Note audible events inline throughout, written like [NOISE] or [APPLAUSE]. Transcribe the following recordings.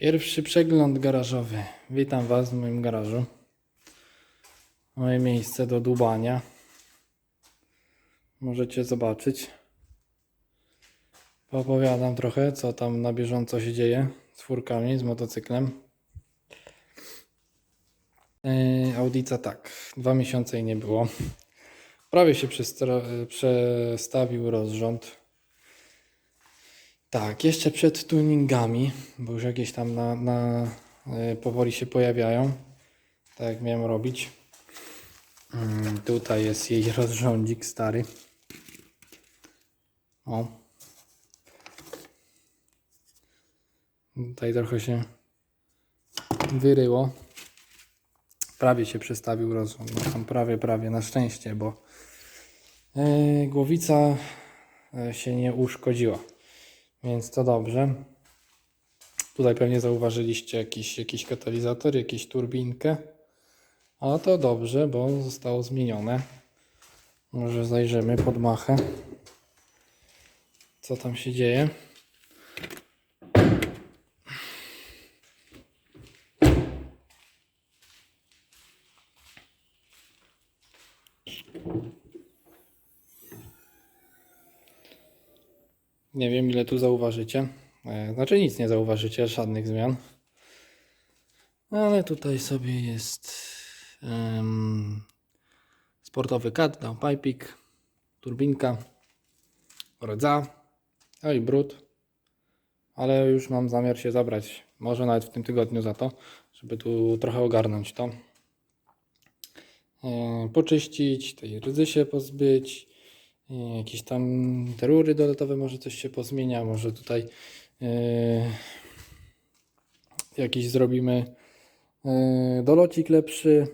Pierwszy przegląd garażowy. Witam Was w moim garażu. Moje miejsce do dłubania. Możecie zobaczyć. Opowiadam trochę, co tam na bieżąco się dzieje z furkami, z motocyklem. Yy, Audica tak, dwa miesiące jej nie było. Prawie się przestawił rozrząd. Tak, jeszcze przed tuningami, bo już jakieś tam na, na y, powoli się pojawiają. Tak jak miałem robić. Mm, tutaj jest jej [LAUGHS] rozrządzik stary. O. Tutaj trochę się wyryło. Prawie się przestawił rozrząd. No tam prawie, prawie, na szczęście, bo y, głowica y, się nie uszkodziła. Więc to dobrze. Tutaj pewnie zauważyliście jakiś, jakiś katalizator, jakąś turbinkę. A to dobrze, bo zostało zmienione. Może zajrzymy pod machę. Co tam się dzieje? Nie wiem ile tu zauważycie. E, Znaczy nic nie zauważycie, żadnych zmian. Ale tutaj sobie jest em, sportowy kat, downpiping, turbinka, rdza, a i brud. Ale już mam zamiar się zabrać, może nawet w tym tygodniu za to, żeby tu trochę ogarnąć to. E, Poczyścić, tej rdzy się pozbyć, jakieś tam te rury doletowe, może coś się pozmienia, może tutaj e, jakiś zrobimy e, dolocik lepszy.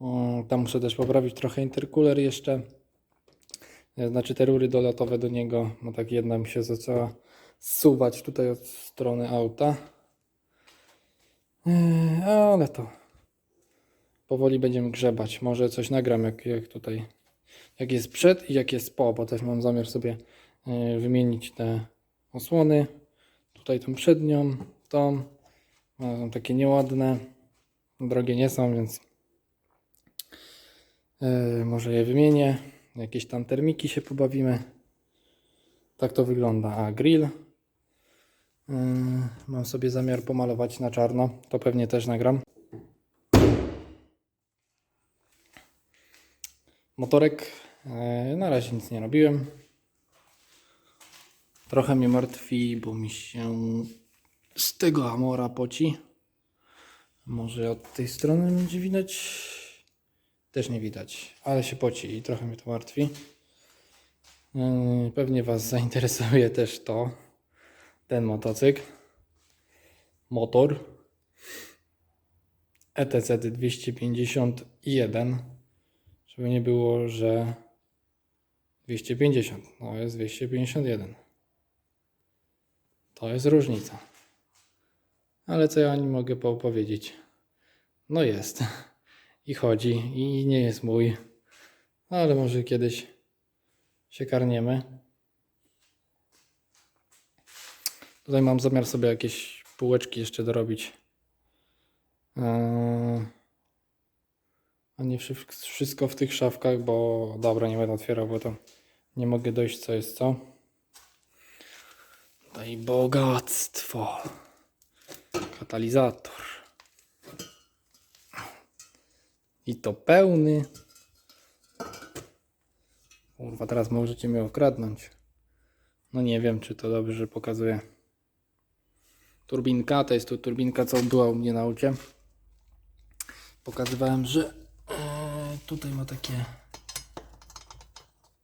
O, Tam muszę też poprawić trochę intercooler jeszcze. E, Znaczy te rury dolotowe do niego, bo tak jedna mi się zaczęła zsuwać tutaj od strony auta. E, Ale to powoli będziemy grzebać. Może coś nagram jak, jak tutaj jak jest przed i jak jest po, bo też mam zamiar sobie e, wymienić te osłony. Tutaj tą przednią, tą. One są takie nieładne. Drogie nie są, więc e, może je wymienię. Jakieś tam termiki się pobawimy. Tak to wygląda. A grill e, mam sobie zamiar pomalować na czarno. To pewnie też nagram. Motorek e, na razie nic nie robiłem. Trochę mnie martwi, bo mi się z tego amora poci. Może od tej strony będzie widać. Też nie widać, ale się poci i trochę mnie to martwi. Yy, Pewnie Was zainteresuje [LAUGHS] też to. Ten motocykl. Motor. E ETZ 251. Żeby nie było, że 250. No jest 251. To jest różnica. Ale co ja o nim mogę powiedzieć? No jest. I chodzi. I nie jest mój. Ale może kiedyś się karniemy. Tutaj mam zamiar sobie jakieś półeczki jeszcze dorobić. Eee, A nie wszy- wszystko w tych szafkach, bo dobra, nie będę otwierał, bo to nie mogę dojść co jest co. Tutaj bogactwo. Katalizator. I to pełny. Kurwa, teraz możecie mnie okradnąć. No nie wiem, czy to dobrze pokazuje. Turbinka, to jest tu turbinka, co była u mnie na aucie. Pokazywałem, że tutaj ma takie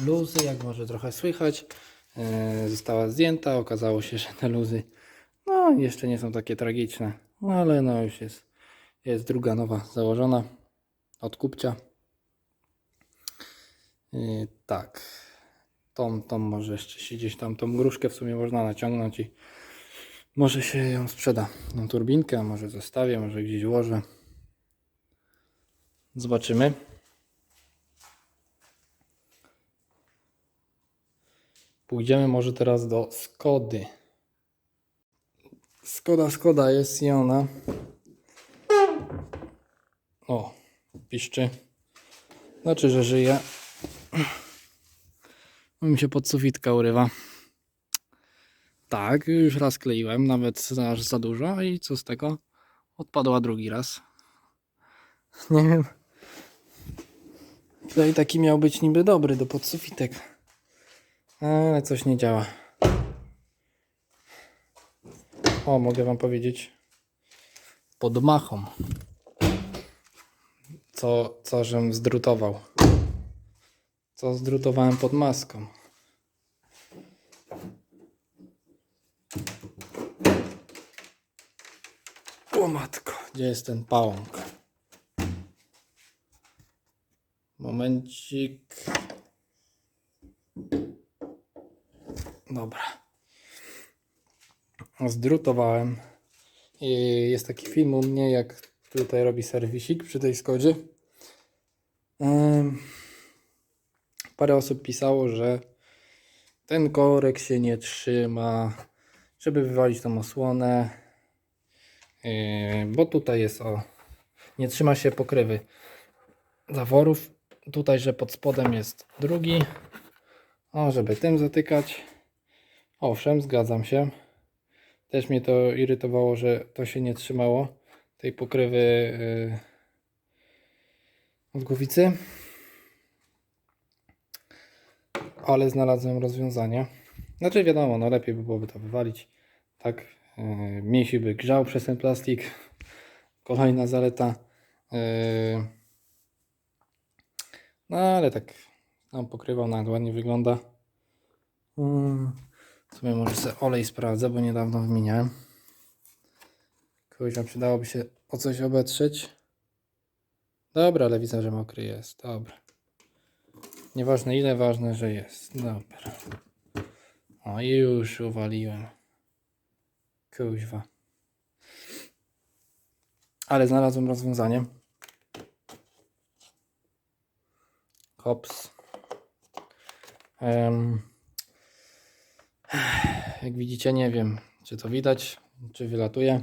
luzy, jak może trochę słychać. E, została zdjęta, okazało się, że te luzy no jeszcze nie są takie tragiczne, no, ale no już jest, jest druga nowa założona od kupcia. Yy, tak, tą, tą może jeszcze się gdzieś tam, tą gruszkę w sumie można naciągnąć i może się ją sprzeda. Tą turbinkę, może zostawię, może gdzieś włożę. Zobaczymy. Pójdziemy może teraz do Skody. Skoda, Skoda jest i ona. O, piszczy. Znaczy, że żyje. No mi się podsufitka urywa. Tak, już raz kleiłem, nawet aż za dużo i co z tego? Odpadła drugi raz. Nie wiem. Klej taki miał być niby dobry do podsufitek. Ale coś nie działa. O, mogę wam powiedzieć. Pod machą. Co, co żem zdrutował. Co zdrutowałem pod maską. O matko, gdzie jest ten pałąk? Momencik. Dobra. Zdrutowałem. I jest taki film u mnie, jak tutaj robi serwisik przy tej Skodzie. Parę osób pisało, że ten korek się nie trzyma, żeby wywalić tą osłonę, bo tutaj jest o, nie trzyma się pokrywy zaworów. Tutaj, że pod spodem jest drugi, o, żeby tym zatykać. Owszem, zgadzam się. Też mnie to irytowało, że to się nie trzymało tej pokrywy yy, od głowicy. Ale znalazłem rozwiązanie. Znaczy wiadomo, no lepiej by byłoby to wywalić. Tak, yy, mięsień by grzał przez ten plastik. Kolejna zaleta. Yy, no ale tak tam pokrywał, nawet ładnie wygląda. Mm, sobie może sobie olej sprawdzę, bo niedawno wymieniałem. Nam przydałoby się o coś obetrzeć. Dobra, ale widzę, że mokry jest. Dobra. Nieważne ile, ważne, że jest. Dobra. O, już uwaliłem. Kuźwa. Ale znalazłem rozwiązanie. Hops. Em, jak widzicie, nie wiem, czy to widać, czy wylatuje,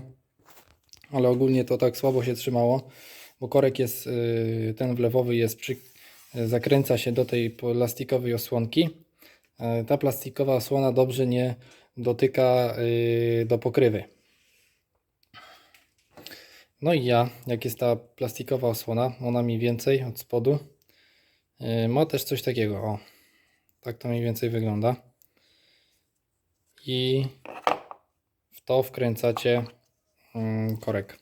ale ogólnie to tak słabo się trzymało, bo korek jest, y, ten wlewowy jest przy, zakręca się do tej plastikowej osłonki. E, Ta plastikowa osłona dobrze nie dotyka y, do pokrywy. No i ja, jak jest ta plastikowa osłona, ona mniej więcej od spodu, y, ma też coś takiego, o, tak to mniej więcej wygląda. I w to wkręcacie mm, korek.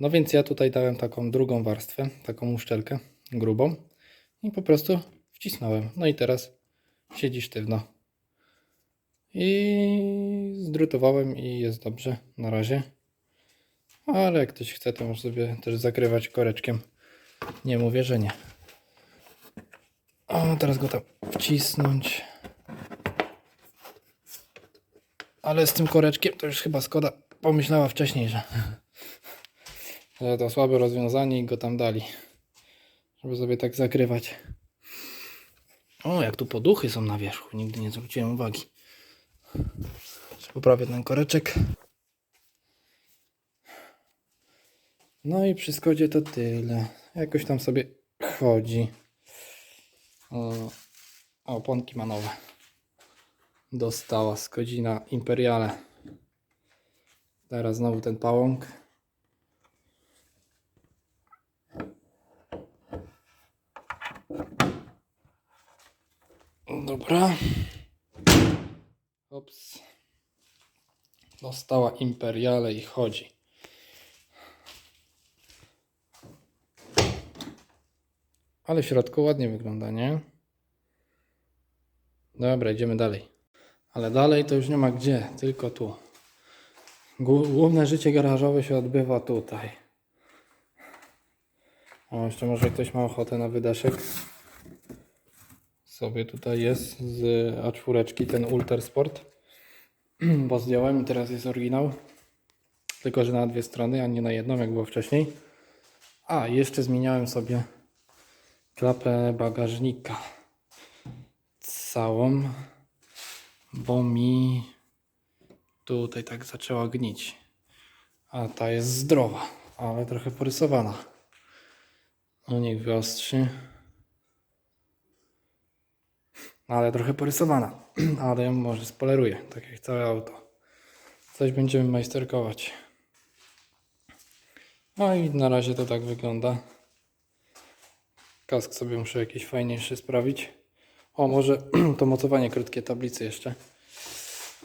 No więc ja tutaj dałem taką drugą warstwę, taką uszczelkę grubą i po prostu wcisnąłem. No i teraz siedzi sztywno. I zdrutowałem i jest dobrze na razie. Ale jak ktoś chce, to może sobie też zakrywać koreczkiem. Nie mówię, że nie. O, teraz go tam wcisnąć. Ale z tym koreczkiem to już chyba Skoda pomyślała wcześniej, że, że to słabe rozwiązanie i go tam dali. Żeby sobie tak zakrywać. O, jak tu poduchy są na wierzchu. Nigdy nie zwróciłem uwagi. Poprawię ten koreczek. No i przy Skodzie to tyle. Jakoś tam sobie chodzi. O, a oponki ma nowe. Dostała Skodzina Imperiale. Teraz znowu ten pałąk. Dobra. Ops. Dostała Imperiale i chodzi. Ale w środku ładnie wygląda, nie? Dobra, idziemy dalej. Ale dalej to już nie ma gdzie, tylko tu. Głó- Główne życie garażowe się odbywa tutaj. O, jeszcze może ktoś ma ochotę na wydeszek. Sobie tutaj jest z A4 ten Ulter Sport. [CLEARS THROAT] Bo zdjąłem i teraz jest oryginał. Tylko, że na dwie strony, a nie na jedną, jak było wcześniej. A, jeszcze zmieniałem sobie klapę bagażnika całą, bo mi tutaj tak zaczęła gnić. A ta jest zdrowa, ale trochę porysowana. No niech wyostrzy. Ale trochę porysowana. [CLEARS THROAT] Ale ją może spoleruję, tak jak całe auto. Coś będziemy majsterkować. No i na razie to tak wygląda. Kask sobie muszę jakiś fajniejszy sprawić. O, może [CLEARS THROAT] to mocowanie krótkie tablicy jeszcze.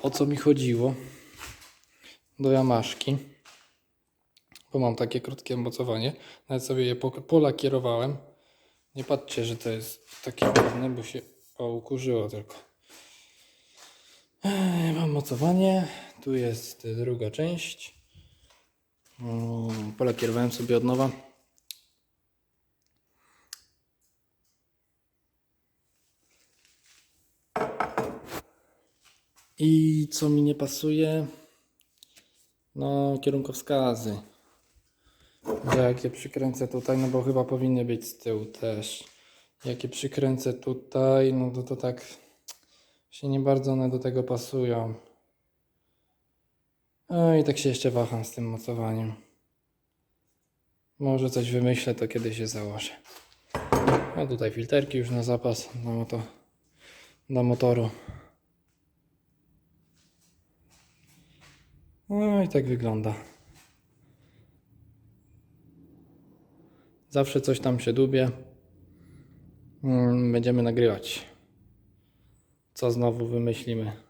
O co mi chodziło? Do jamaszki. Bo mam takie krótkie mocowanie. Nawet sobie je po- polakierowałem. Nie patrzcie, że to jest takie ładne, bo się o, ukurzyło tylko. Ej, Mam mocowanie. Tu jest druga część. Mm, Polakierowałem sobie od nowa. I co mi nie pasuje? No, kierunkowskazy. Że jak je przykręcę tutaj, no bo chyba powinny być z tyłu też. Jak je przykręcę tutaj, no to, to tak się nie bardzo one do tego pasują. No i tak się jeszcze waham z tym mocowaniem. Może coś wymyślę, to kiedy się założę. A tutaj filterki już na zapas do, moto, do motoru. No i tak wygląda. Zawsze coś tam się dubie. Mm, Będziemy nagrywać. Co znowu wymyślimy.